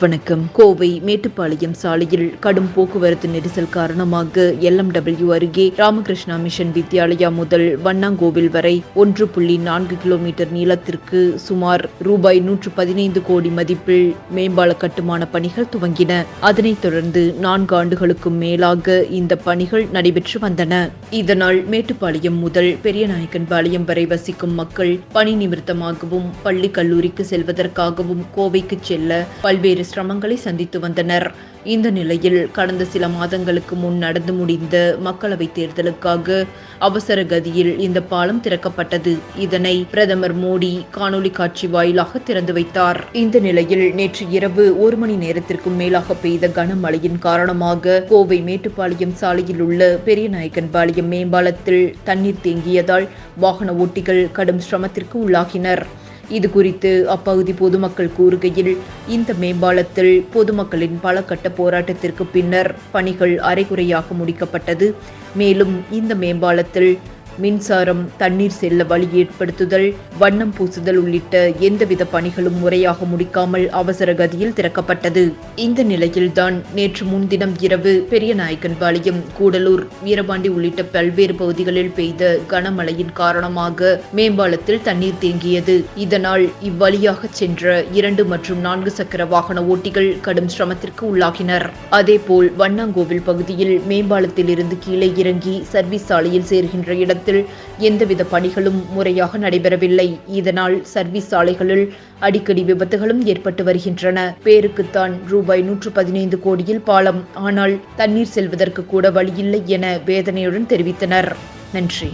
வணக்கம் கோவை மேட்டுப்பாளையம் சாலையில் கடும் போக்குவரத்து நெரிசல் காரணமாக எல்எம்டபிள்யூ அருகே ராமகிருஷ்ணா மிஷன் வித்யாலயா முதல் வண்ணாங்கோவில் வரை ஒன்று புள்ளி நான்கு கிலோமீட்டர் நீளத்திற்கு சுமார் ரூபாய் நூற்று பதினைந்து கோடி மதிப்பில் மேம்பால கட்டுமான பணிகள் துவங்கின. அதனைத் தொடர்ந்து நான்கு ஆண்டுகளுக்கும் மேலாக இந்த பணிகள் நடைபெற்று வந்தன. இதனால் மேட்டுப்பாளையம் முதல் பெரியநாயக்கன்பாளையம் வரை வசிக்கும் மக்கள் பணி நிமித்தமாகவும் பள்ளி கல்லூரிக்கு செல்வதற்காகவும் கோவைக்கு செல்ல பல்வேறு சிரமங்களை சந்தித்து வந்தனர். இந்த நிலையில் கடந்த சில மாதங்களுக்கு முன் நடந்து முடிந்த மக்களவைத் தேர்தலுக்காக அவசர கதியில் இந்த பாலம் திறக்கப்பட்டது. இதனை பிரதமர் மோடி காணொலி காட்சி வாயிலாக திறந்து வைத்தார். இந்த நிலையில் நேற்று இரவு ஒரு மணி நேரத்திற்கும் மேலாக பெய்த கனமழையின் காரணமாக கோவை மேட்டுப்பாளையம் சாலையில் உள்ள பெரியநாயக்கன்பாளையம் மேம்பாலத்தில் தண்ணீர் தேங்கியதால் வாகன ஓட்டிகள் கடும் சிரமத்திற்கு உள்ளாகினர். இது குறித்து அப்பகுதி பொதுமக்கள் கூறுகையில் இந்த மேம்பாலத்தில் பொதுமக்களின் பல கட்ட போராட்டத்திற்கு பின்னர் பணிகள் அரைகுறையாக முடிக்கப்பட்டது. மேலும் இந்த மேம்பாலத்தில் மின்சாரம் தண்ணீர் செல்ல வழி ஏற்படுத்துதல் வண்ணம் பூசுதல் உள்ளிட்ட எந்தவித பணிகளும் முறையாக முடிக்காமல் அவசர கதியில் திறக்கப்பட்டது. இந்த நிலையில்தான் நேற்று முன்தினம் இரவு பெரியநாயக்கன்பாளையம் கூடலூர் வீரபாண்டி உள்ளிட்ட பல்வேறு பகுதிகளில் பெய்த கனமழையின் காரணமாக மேம்பாலத்தில் தண்ணீர் தேங்கியது. இதனால் இவ்வழியாக சென்ற இரண்டு மற்றும் நான்கு சக்கர வாகன ஓட்டிகள் கடும் சிரமத்திற்கு உள்ளாகினர். அதேபோல் வண்ணாங்கோவில் பகுதியில் மேம்பாலத்தில் இருந்து கீழே இறங்கி சர்வீஸ் சாலையில் சேர்கின்ற இடத்தில் எந்தவித பணிகளும் முறையாக நடைபெறவில்லை. இதனால் சர்வீஸ் சாலைகளில் அடிக்கடி விபத்துகளும் ஏற்பட்டு வருகின்றன. பேருக்குத்தான் ரூபாய் நூற்று பதினைந்து கோடியில் பாலம். ஆனால் தண்ணீர் செல்வதற்கு கூட வழியில்லை என வேதனையுடன் தெரிவித்தனர். நன்றி.